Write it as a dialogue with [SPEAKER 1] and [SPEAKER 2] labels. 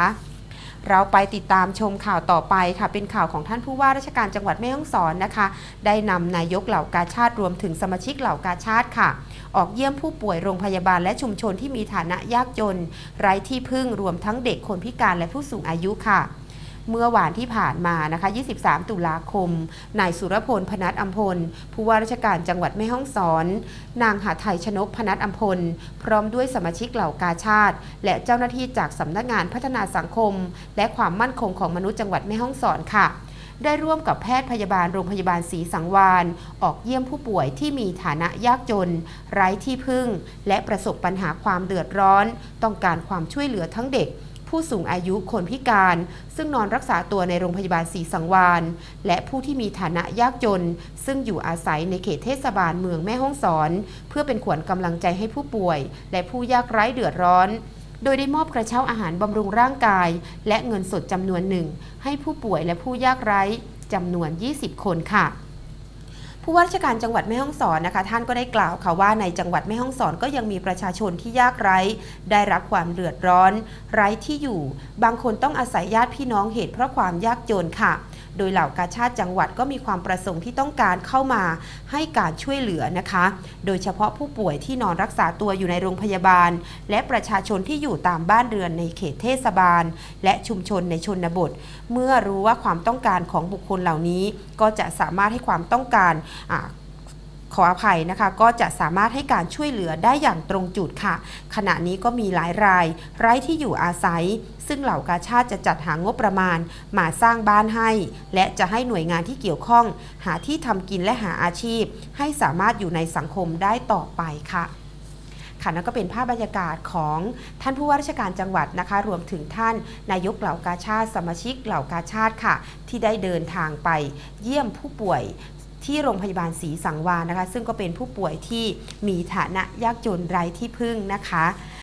[SPEAKER 1] คะเราไปติดตามชมข่าวต่อไปค่ะ เป็นข่าวของท่านผู้ว่าราชการจังหวัดแม่ฮ่องสอนนะคะ ได้นำนายกเหล่ากาชาติรวมถึงสมาชิกเหล่ากาชาติค่ะ ออกเยี่ยมผู้ป่วยโรงพยาบาลและชุมชนที่มีฐานะยากจน ไร้ที่พึ่งรวมทั้งเด็กคนพิการและผู้สูงอายุค่ะ เมื่อวานที่ผ่านมานะคะ 23 ตุลาคม นายสุรพล พนัสอัมพล ผู้ว่าราชการจังหวัดแม่ฮ่องสอน นางหาไทยชนก พนัสอัมพล พร้อมด้วยสมาชิกเหล่ากาชาติ และเจ้าหน้าที่จากสำนักงานพัฒนาสังคม และความมั่นคงของมนุษย์จังหวัดแม่ฮ่องสอนค่ะได้ร่วมกับแพทย์พยาบาลโรงพยาบาลศรีสังวานออกเยี่ยมผู้ป่วยที่มีฐานะยากจน ไร้ที่พึ่ง และประสบปัญหาความเดือดร้อน ต้องการความช่วยเหลือทั้งเด็ก ผู้สูงอายุคนพิการ ซึ่งนอนรักษาตัวในโรงพยาบาลศรีสังวานและผู้ที่มีฐานะยากจน ซึ่งอยู่อาศัยในเขตเทศบาลเมืองแม่ฮ่องสอน เพื่อเป็นขวัญกำลังใจให้ผู้ป่วย และผู้ยากไร้เดือดร้อนโดยได้มอบกระเช้าอาหารบำรุงร่างกาย และเงินสดจำนวนหนึ่ง ให้ผู้ป่วยและผู้ยากไร้จำนวน 20 คนค่ะ ผู้ว่าราชการจังหวัดแม่ฮ่องสอนนะคะ ท่านก็ได้กล่าวค่ะว่าในจังหวัดแม่ฮ่องสอนก็ยังมีประชาชนที่ยากไร้ ได้รับความเดือดร้อน ไร้ที่อยู่ บางคนต้องอาศัยญาติพี่น้องเหตุเพราะความยากจนค่ะ โดยเหล่ากาชาติจังหวัดก็มีความประสงค์ที่ต้องการเข้ามาให้การช่วยเหลือนะคะ โดยเฉพาะผู้ป่วยที่นอนรักษาตัวอยู่ในโรงพยาบาล และประชาชนที่อยู่ตามบ้านเรือนในเขตเทศบาล และชุมชนในชนบท เมื่อรู้ว่าความต้องการของบุคคลเหล่านี้ ก็จะสามารถให้ความต้องการ ขออภัยนะคะ ก็จะสามารถให้การช่วยเหลือได้อย่างตรงจุดค่ะ ขณะนี้ก็มีหลายราย ไร้ที่อยู่อาศัย ซึ่งเหล่ากาชาติจะจัดหางบประมาณ มาสร้างบ้านให้ และจะให้หน่วยงานที่เกี่ยวข้อง หาที่ทำกินและหาอาชีพ ให้สามารถอยู่ในสังคมได้ต่อไปค่ะค่ะนั่นก็เป็นภาพบรรยากาศของท่านผู้ว่าราชการจังหวัดนะคะ รวมถึงท่านนายกเหล่ากาชาติ สมาชิกเหล่ากาชาติค่ะ ที่ได้เดินทางไปเยี่ยมผู้ป่วย ที่โรงพยาบาลศรีสังวานะคะ ซึ่งก็เป็นผู้ป่วยที่มีฐานะยากจนไร้ที่พึ่งนะคะ